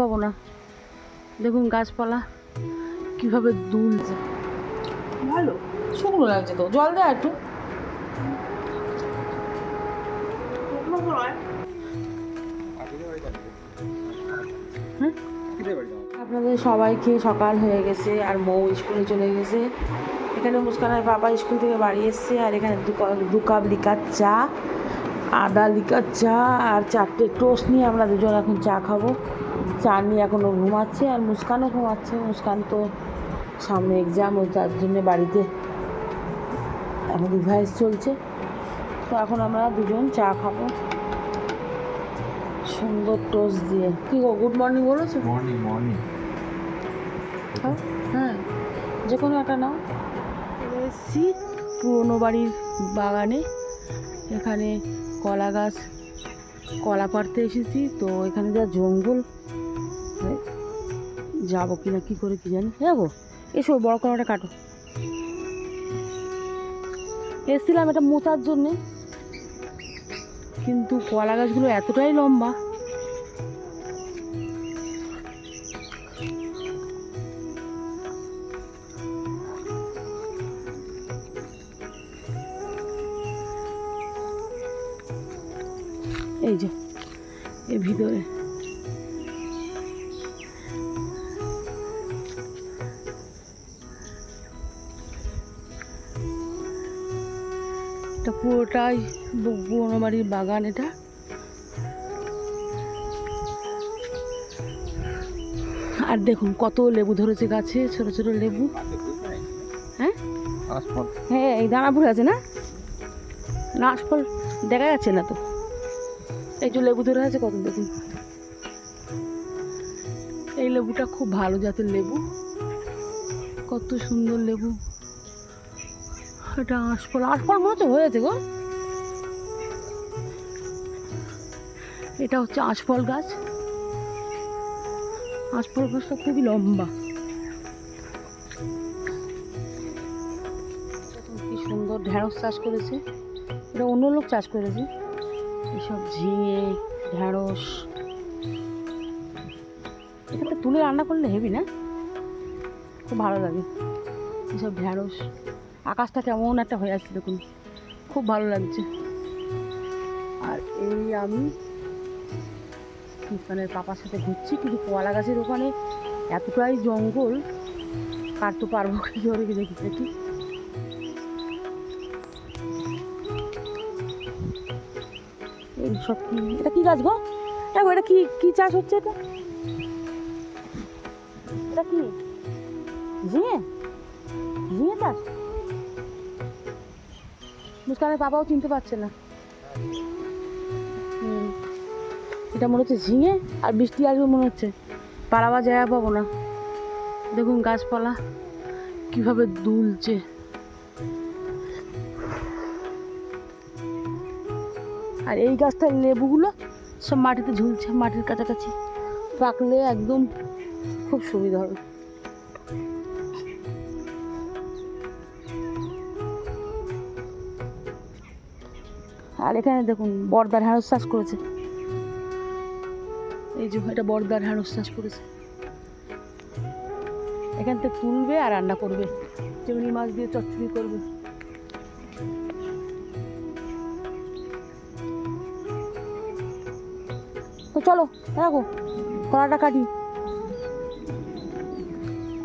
পাবো না। দেখুন গাছপালা কীভাবে দুলছে। ভালো, শুকনো লাগছে তো, জল দেয় একটু। আপনাদের সবাইকে সকাল হয়ে গেছে, আর মৌ স্কুলে চলে গেছে। এখানে মুস্কানের বাবা স্কুল থেকে বাড়ি এসছে, আর এখানে দু কাপ লিকার চা। আদা লিকার চা আর চারটে টোস্ট নিয়ে আমরা দুজন এখন চা খাব। চা নিয়ে এখনও ঘুমাচ্ছে আর মুস্কানও ঘুমাচ্ছে। মুস্কান তো সামনে এক্সাম ওই তার জন্য বাড়িতে এখন রিভাইস চলছে। তো এখন আমরা দুজন চা খাব। সুন্দর টোস্ট দিয়ে। কি গো গুড মর্নিং বলেছ? মর্নিং মর্নিং হ্যাঁ যে কোনো একটা নাও। এবার এসছি পুরোনো বাড়ির বাগানে। এখানে কলা গাছ, কলা পাড়তে এসেছি। তো এখানে যা জঙ্গল যাব কি না কী করে কি জানি। যাব এসো, বড় কলাটা কাটো। এসছিলাম এটা মোচার জন্যে। কিন্তু কলা গাছগুলো এতটাই লম্বা এর ভিতরে। এটা পুরোটাই পুরোনো বাড়ির বাগান এটা। আর দেখুন কত লেবু ধরেছে গাছে ছোট ছোট লেবু। হ্যাঁ? হ্যাঁ এই দানাপুর আছে না? না দেখা যাচ্ছে না তো। এই যে লেবু ধরে আছে কত দেখুন। এই লেবুটা খুব ভালো জাতের লেবু। কত সুন্দর লেবু। এটা আশফল। আশফল মনে হচ্ছে হয়েছে গো। এটা হচ্ছে আশফল গাছ। আশফল গাছটা খুবই লম্বা। কি সুন্দর ঢেঁড়স চাষ করেছে। এটা অন্য লোক চাষ করেছে। এসব ঝিঙে ঢেঁড়স এখানে তুলে রান্না করলে হেভি না? খুব ভালো লাগে। এসব ঢেঁড়স আকাশটা কেমন একটা হয়ে আসছে দেখুন। খুব ভালো লাগছে। আর এই আমি মানে পাপার সাথে ঘুরছি, কিন্তু কলা গাছের ওখানে এতটাই জঙ্গল কাটতে পারব কি দেখি দেখি সব এটা কি গাছ গো? দেখো, এটা কি কি চাষ হচ্ছে এটা? এটা কি? ঝিঙে? ঝিঙে চাষ? মুস্কানের বাবাও চিনতে পারছে না। এটা মনে হচ্ছে ঝিঙে, আর বৃষ্টি আসবে মনে হচ্ছে। পাড়াবা জায়গা পাবো না। দেখুন গাছপালা, কীভাবে দুলছে। আর এই গাছটার লেবুগুলো সব মাটিতে ঝুলছে, মাটির কাছাকাছি পাকলে একদম খুব সুবিধা হবে। আর এখানে দেখুন, বর্দার ঢ্যাঁড়স চাষ করেছে। এই যে এটা বর্দার ঢ্যাঁড়স চাষ করেছে। এখান থেকে তুলবে আর রান্না করবে। চিংড়ি মাছ দিয়ে চচ্চড়ি করবে। চলো, দেখো, কলাটা কাটি।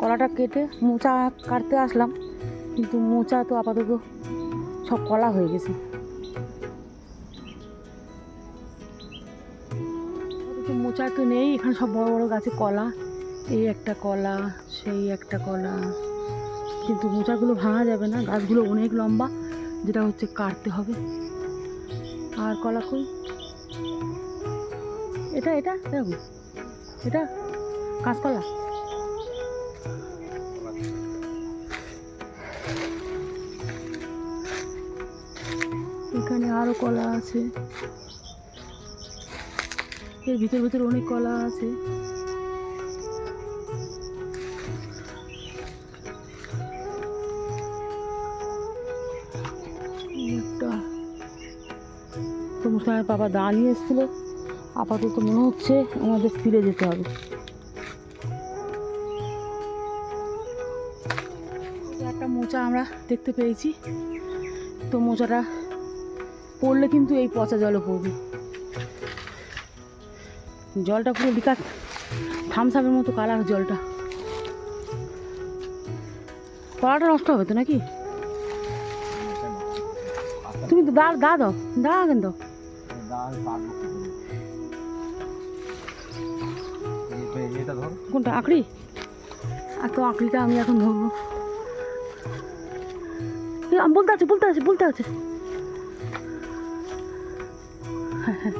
কলাটা কেটে মোচা কাটতে আসলাম, কিন্তু মোচা তো আপাতত সব কলা হয়ে গেছে। মোচা তো নেই, এখানে সব বড় বড় গাছে কলা। এই একটা কলা, সেই একটা কলা। কিন্তু মোচাগুলো ভাঙা যাবে না, গাছগুলো অনেক লম্বা, যেটা হচ্ছে কাটতে হবে। আর কলা কই? এটা এটা, দেখো। এটা কাঁচকলা। এখানে আরও কলা আছে। এর ভিতর ভিতর অনেক কলা আছে। এই একটা তো মুসলমানের বাবা দাঁড়িয়ে এসেছিল। আপাতত মনে হচ্ছে আমাদের ফিরে যেতে হবে। একটা মোচা আমরা দেখতে পেয়েছি। তো মোচাটা পড়লে কিন্তু এই পচা জলও পড়বে। জলটা পুরো বিকাশ থামসামের মতো কালার জলটা। কলাটা নষ্ট হবে তো নাকি? তুমি দা দা দাও, দা কেন দাও। কোনটা আঁকড়ি আর তো আঁকড়িটা আমি এখন ধরবো। আম, বলতে আছে বলতে আছে বলতে আছে। হ্যাঁ হ্যাঁ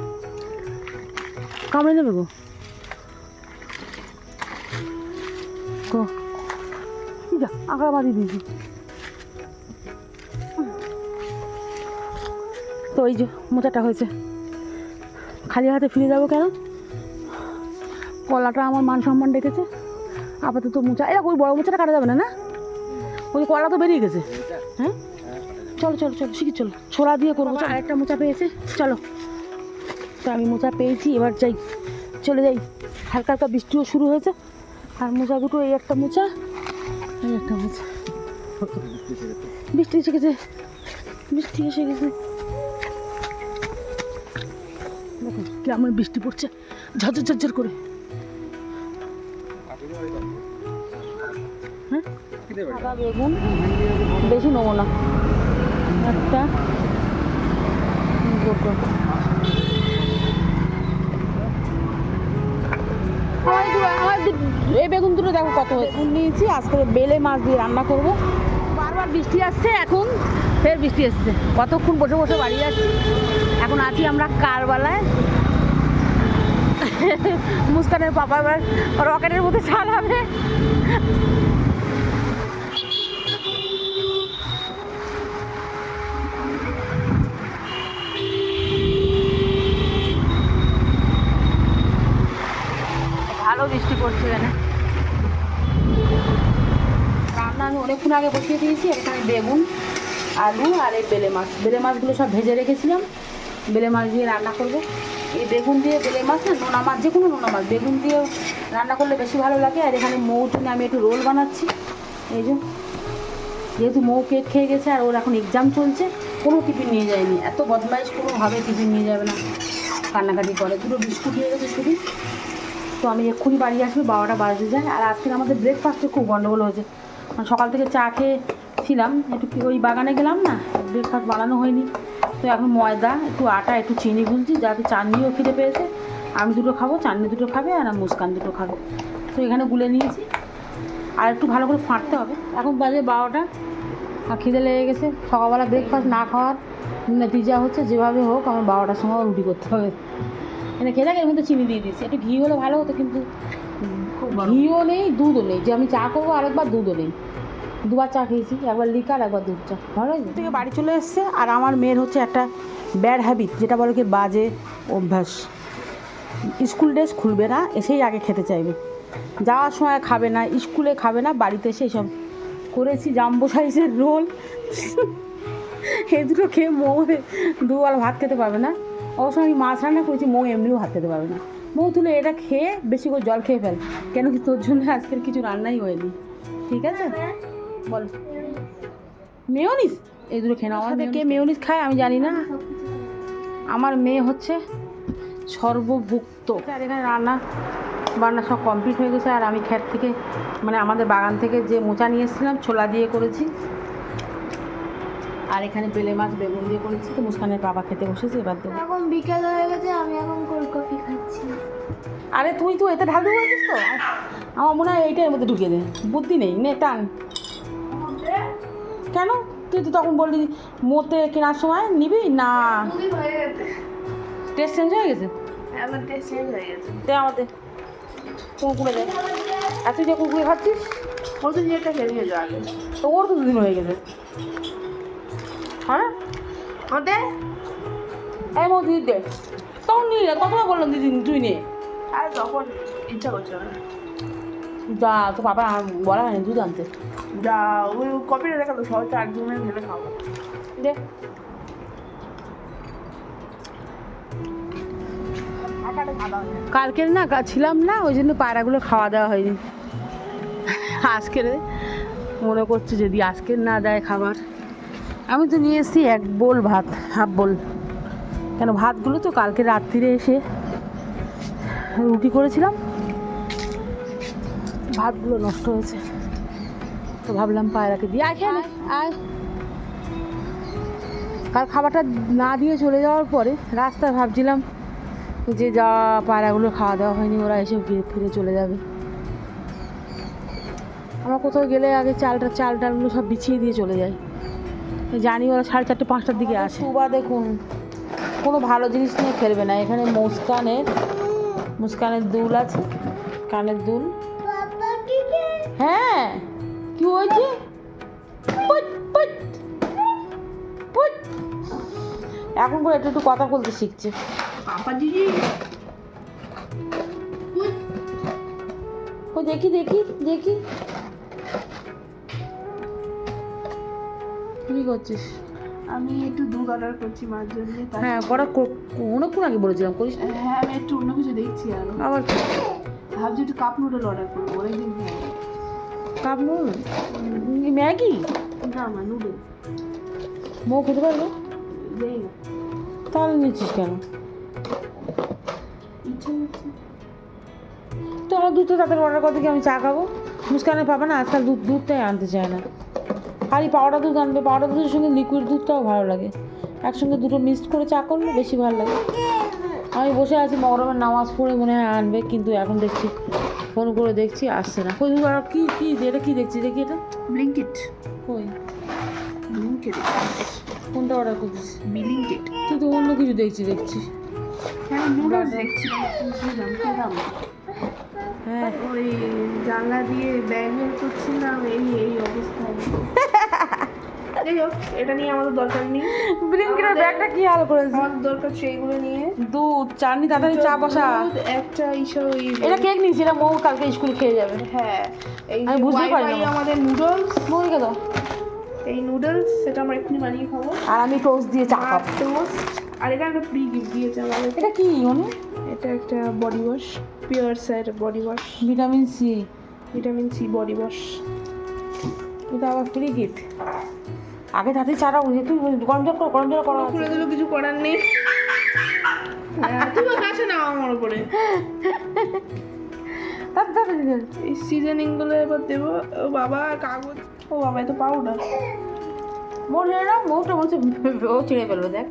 কামড়ে নেবে গো। আঁকড়া বাঁধি দিয়েছি। তো এই যে মোচাটা হয়েছে। খালি হাতে ফিরে যাব কেন? কলাটা আমার মান সম্মান রেখেছে। আপাতত মোচা এরা ওই বড় মোচাটা কাটা যাবে না না? ওই কলা তো বেরিয়ে গেছে। হ্যাঁ? চলো চলো চলো শিখি চলো। ছোলা দিয়ে করব আরেকটা মোচা পেয়েছে। চলো। তো আমি মোচা পেয়েছি এবার যাই। চলে যাই। হালকা হালকা বৃষ্টিও শুরু হয়েছে। আর মোচা দুটো এই একটা মোচা এই একটা মোচা। বৃষ্টি এসে গেছে। বৃষ্টি এসে গেছে। দেখো কেমন বৃষ্টি পড়ছে। ঝরঝর ঝরঝর করে। সাদা বেগুন বেশি নেব না। একটা দুটো। এই বেগুন দুটো দেখো কত বেগুন নিয়েছি আজকে বেলে মাছ দিয়ে রান্না করব। বারবার বৃষ্টি আসছে এখন ফের বৃষ্টি এসছে। কতক্ষণ বসে বসে বাড়ি যাচ্ছি এখন আছি আমরা কারবালায়। মুস্কানের পাপা এবার রকেটের মধ্যে চালাবে। ভালো বৃষ্টি পড়ছে এখানে। রান্না আমি অনেকক্ষণ আগে বসিয়ে দিয়েছি, এখানে বেগুন, আলু আর এই বেলে মাছ। বেলে মাছগুলো সব ভেজে রেখেছিলাম। বেলে মাছ দিয়ে রান্না করব। এই বেগুন দিয়ে বেলে মাছ না, নোনা মাছ, যে কোনো নোনা মাছ, বেগুন দিয়ে রান্না করলে বেশি ভালো লাগে। আর এখানে মৌটুনে আমি একটু রোল বানাচ্ছি। এই যে, যেহেতু মৌ কেক খেয়ে গেছে আর ওর এখন এক্সাম চলছে, কোনো টিফিন নিয়ে যায়নি। এত বদমাইশ, কোনোভাবে টিফিন নিয়ে যাবে না। কান্নাকাটি করে। দুটো বিস্কুট নিয়ে গেছে শুধু। তো আমি এক্ষুনি বাড়ি আসব, বারোটা বাজতে যায়। আর আজকে আমাদের ব্রেকফাস্টে খুব গন্ডগোল হয়েছে। মানে সকাল থেকে চা খেয়ে ছিলাম একটু ওই বাগানে গেলাম না ব্রেকফাস্ট বানানো হয়নি। তো এখন ময়দা, একটু আটা, একটু চিনি গুলছি, যাতে চাটনিও খিদে পেয়েছে আমি দুটো খাব, চাটনি দুটো খাবে, আর মুস্কান দুটো খাবে। তো এখানে গুলে নিয়েছি। আর একটু ভালো করে ফাঁটতে হবে। এখন বাজে বারোটা, আর খিদে লেগে গেছে। সকালবেলা ব্রেকফাস্ট না খাওয়ার নতিজা হচ্ছে, যেভাবে হোক আমার বারোটার সময় রুটি করতে হবে। মানে খেয়ে থাকে এর মধ্যে চিনি দিয়ে দিচ্ছি একটু ঘি হলে ভালো হতো কিন্তু ঘিও নেই দুধও নেই। যে আমি চা করব আরেকবার দুধও নেই। দুবার চা খেয়েছি একবার লিকার একবার দুধ চা। ভালো থেকে বাড়ি চলে এসছে আর আমার মেয়ের হচ্ছে একটা ব্যাড হ্যাবিট যেটা বলে কি বাজে অভ্যাস। স্কুল ড্রেস খুলবে না এসেই আগে খেতে চাইবে। যাওয়ার সময় খাবে না স্কুলে খাবে না বাড়িতে এসে সব করেছি জাম্বো সাইজের রোল এই দুটো খেয়ে মৌ দুবেলা ভাত খেতে পারবে না। অবশ্য আমি মাছ রান্না করেছি মৌ এমনিও ভাত খেতে পারবে না। মৌ তুলে এটা খেয়ে বেশি করে জল খেয়ে ফেল। কেন কি তোর জন্য আজকের কিছু রান্নাই হয়নি। ঠিক আছে? বল। মেয়নিস এই দুটো খেয়ে নাও। আমার কে মেয়নিস খায় আমি জানি না। আমার মেয়ে হচ্ছে সর্বভুক্ত। আর এখানে রান্না বান্না সব কমপ্লিট হয়ে গেছে। আর আমি ক্ষেত থেকে মানে আমাদের বাগান থেকে যে মোচা নিয়ে এসেছিলাম ছোলা দিয়ে করেছি। আর এখানে বেলে মাছ বেগুন দিয়ে করেছি তো মুস্কানের বাবা খেতে বসেছে এবার দেবো। এখন বিকেল হয়ে গেছে আমি এখন কোল্ড কফি খাচ্ছি। আরে তুই তো এতে ঢাল দিয়েছিস তো? আমার মনে হয় এইটার মধ্যে ঢুকে দে বুদ্ধি নেই নে টান। কেন? তুই তো তখন বললি মোতে কেনার সময় নিবি? না। টেস্ট চেঞ্জ হয়ে গেছে? এখন চেঞ্জ হয়ে গেছে। দে আমাদের কুকুরে দে। আর তুই যে কুকুরে খাচ্ছিস? ও তো যেটা খেয়ে নিয়ে যাবে তো ওর তো দুদিন হয়ে গেছে। হ্যাঁ? ওতে এই মো দিদি দে। তখন নিয়ে কতবার বললাম দিদি তুই নে। আর তখন ইচ্ছা করছে না। যা তো বাবা বলা হয়নি দুধ আনতে। যা ওই কপিটা দেখাল সবাই তো একজনের ঢেলে খাব। দে। কালকের না ছিলাম না ওই জন্য পায়রাগুলো খাওয়া দাওয়া হয়নি। আজকের মনে করছে যদি আজকে না দেয় খাবার। আমি তো নিয়ে এসেছি এক বোল ভাত হাফ বোল। কেন ভাতগুলো তো কালকে রাত্রিরে এসে রুটি করেছিলাম। ভাতগুলো নষ্ট হয়েছে। তো ভাবলাম পায়রাকে দিয়ে আয় খেয়ে আয় কাল খাবারটা না দিয়ে চলে যাওয়ার পরে রাস্তায় ভাবছিলাম যে যা পায়রাগুলো খাওয়া দাওয়া হয়নি ওরা এসে ফিরে ফিরে চলে যাবে। আমরা কোথাও গেলে আগে চালটা চাল টালগুলো সব বিছিয়ে দিয়ে চলে যাই। জানি ওরা সাড়ে চারটে পাঁচটার দিকে আসে। সুবা দেখুন কোনো ভালো জিনিস নিয়ে খেলবে না। এখানে মুস্কানের মুস্কানের দুল আছে কানের দুল। হ্যাঁ কি হয়েছে। এখন করে একটু একটু কথা বলতে শিখছে। দিদি দেখি দেখি। কি করছিস? আমি একটু দুধ অর্ডার করছি মার জন্য হ্যাঁ করা অনেকক্ষণ আগে বলেছিলাম করিস হ্যাঁ আমি একটু অন্য কিছু দেখছি আর। আবার? ভাবছি একটু কাপ নুডল অর্ডার করব অনেকদিন। কাপ নুন ম্যাগি? না মা নুডল মৌ খেতে পারবে? তাহলে নিচ্ছিস কেন? তো আমার দুধটা তাড়াতাড়ি অর্ডার করতে কি আমি চা খাব। মুস্কানের পাবা না আজকাল দুধ দুধটাই আনতে চায় না। খালি পাউডার দুধ আনবে পাউডার দুধের সঙ্গে লিকুইড দুধটাও ভালো লাগে। একসঙ্গে দুটো মিক্সড করে চা করলে বেশি ভালো লাগে। আমি বসে আছি মগরমের নামাজ পড়ে মনে হয় আনবে কিন্তু এখন দেখছি ফোন করে দেখছি আসছে না। কই আর কি কি এটা কি দেখছি? দেখি এটা? ব্লিঙ্কিট কই? ব্লিঙ্কিট কোনটা অর্ডার করছিস? ব্লিঙ্কিট তুই তো অন্য কিছু দেখছি দেখছি। হ্যাঁ হ্যাঁ। ওই জানলা দিয়ে ব্যাগ করছিলাম এই এই অবস্থায় যাই হোক এটা নিয়ে আমাদের দরকার নেই। ব্রিঙ্কের ব্যাগটা কি হাল করেছে? আমাদের দরকার সেইগুলো নিয়ে। দুধ চাটনি তাড়াতাড়ি চা বসা। একটা ইসব এটা কেক নিয়েছি এটা মৌ কালকে স্কুলে খেয়ে যাবে। হ্যাঁ এই আমি বুঝতেই পারি। আমাদের নুডলস। মৌকে দাও। এই নুডলস সেটা আমরা এক্ষুনি বানিয়ে খাব। আর আমি টোস্ট দিয়ে চা খাব। টোস্ট আর এটা একটা ফ্রি গিফট দিয়েছে আমাদের। এটা কি অনু এটা একটা body wash pure side body wash vitamin C vitamin C body wash এটা আবার ফ্রি গিফট আগে তাতে বুঝে তুই গরম জল করো গরম জল করো খুলে দিলেও কিছু করার নেই। তুমি কাছে নাও আমার উপরে। তাতে তাড়াতাড়ি এই সিজনিংগুলো এবার দেবো। ও বাবা কাগজ। ও বাবা এত পাউডার মোর হেরে না মৌটা মনে হচ্ছে ও ছিঁড়ে ফেলবে দেখ।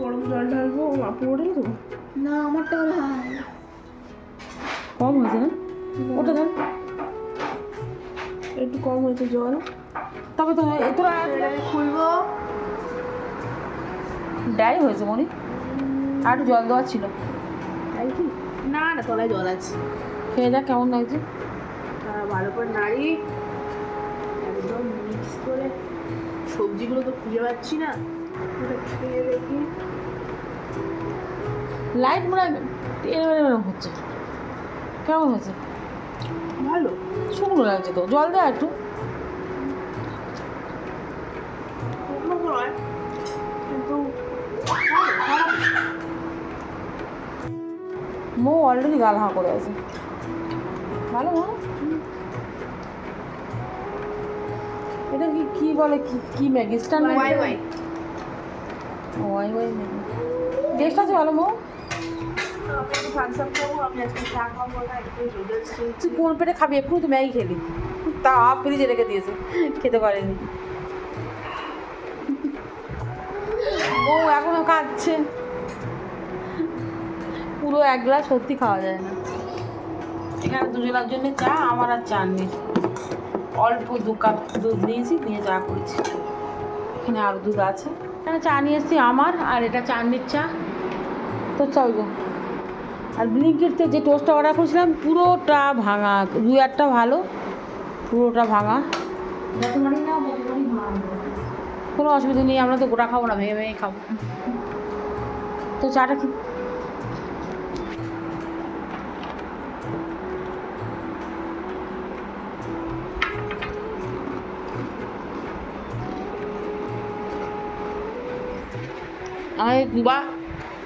গরম জল ঢালবো ও মাপু ওঠে দেবো না আমারটা ভাই কম হয়েছে না? ওটা দেন। একটু কম হয়েছে জল। তবে তো তোরা খুলবো। ডাই হয়েছে মনি। আর জল দেওয়া ছিল। না না তলায় জল আছে। খেয়ে দেখ কেমন লাগছে। ভালো করে নাড়ি। একদম মিক্স করে। সবজিগুলো তো খুঁজে পাচ্ছি না। খেয়ে দেখি। লাইট মনে হয় এরম এরম হচ্ছে। কেমন হয়েছে? ভালো। শুকনো লাগছে তো জল দেওয়া একটু। মৌ অলরেডি গাল হাঁ করে আছে। ভালো মৌ? এটা কি কি বলে কি কি Maggi? Star Y Y. Y Y Maggi. Taste আছে ভালো মৌ? তুই কোন পেটে খাবি একটু তো ম্যাগি খেলি। তা ফ্রিজে রেখে দিয়েছে। খেতে পারেনি। ও এখনও কাঁদছে। পুরো এক গ্লাস সত্যি খাওয়া যায় না। এখানে দুজনের জন্য চা, আমার আর চা নেই। অল্প দু কাপ দুধ নিয়েছি, নিয়ে চা করেছি। এখানে আরও দুধ আছে। এখানে চা নিয়ে এসেছি আমার, আর এটা চাননির চা। তো চল গো। আর ব্লিঙ্কিটতে যে টোস্টটা অর্ডার করেছিলাম, পুরোটা ভাঙা দু একটা ভালো, পুরোটা ভাঙা। কোনো অসুবিধা নেই, আমরা তো গোটা খাব না, ভেঙে ভেঙে খাব। তো চাটা কি আমি তুবা,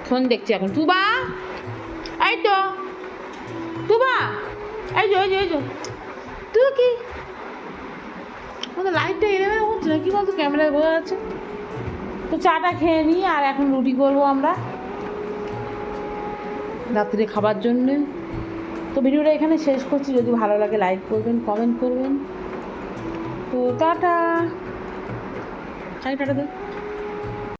ফোন দেখছি এখন। তুবা! এই তো তুবা এই যে এই যে এই যে তুই কি? আমাদের লাইটটা এলেভেল হচ্ছে না, কি বলতো ক্যামেরায় বোঝা যাচ্ছে। তো চাটা খেয়ে নিই, আর এখন রুটি করব আমরা। রাত্রে খাবার জন্যে। তো ভিডিওটা এখানে শেষ করছি। যদি ভালো লাগে লাইক করবেন কমেন্ট করবেন। তো টাটা। টাটা দে।